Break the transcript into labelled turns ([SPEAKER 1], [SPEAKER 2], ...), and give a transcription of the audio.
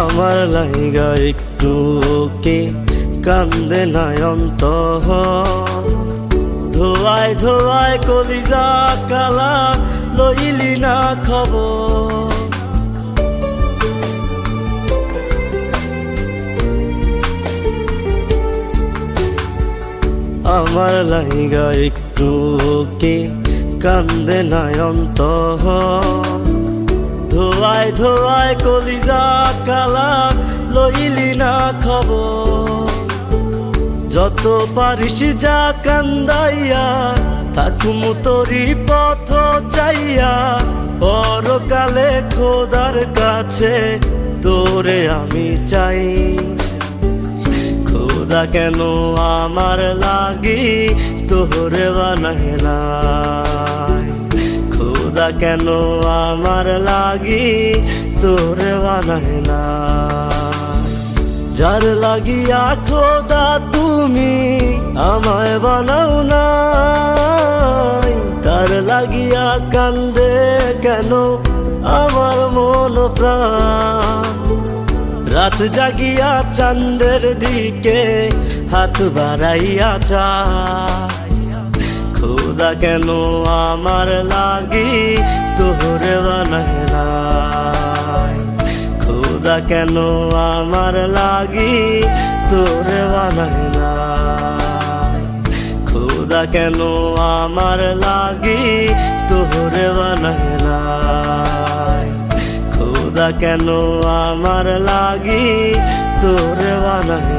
[SPEAKER 1] আমার লাইগা একটু ওকে কান্দে নয়ন্ত ধোয়ায় ধোয়ায় কলিজা কালা লইলি না খবর। আমার লাইগা একটু ওকে কান্দে নয়ন্ত ধোয়ায় ধোয়ায় কলিজা কালা লইলি না খবর। যত পারিস যা কান্দাইয়া, থাকুম তোরি পথ চাইয়া। পরকালে খোদার কাছে তোরে আমি চাই। খোদা কেন আমার লাগি, তোরে বানাইলাই খোদা কেন আমার লাগি তোর তোরে না? যার লাগিয়া খোদা তুমি আমায় বানাও না তার লাগিয়া কান্দে কেন আমার মন প্রাণ? রাত জাগিয়া চাঁদের দিকে হাত বাড়াইয়া চায় খোদা কেন আমার লাগি তোরে বানাইলাই খোদা কেন আমার লাগি তোরে বানাইলাই খোদা কেন আমার লাগি তোরে বানাইলাই খোদা কেন আমার লাগি তোরে বানাইলাই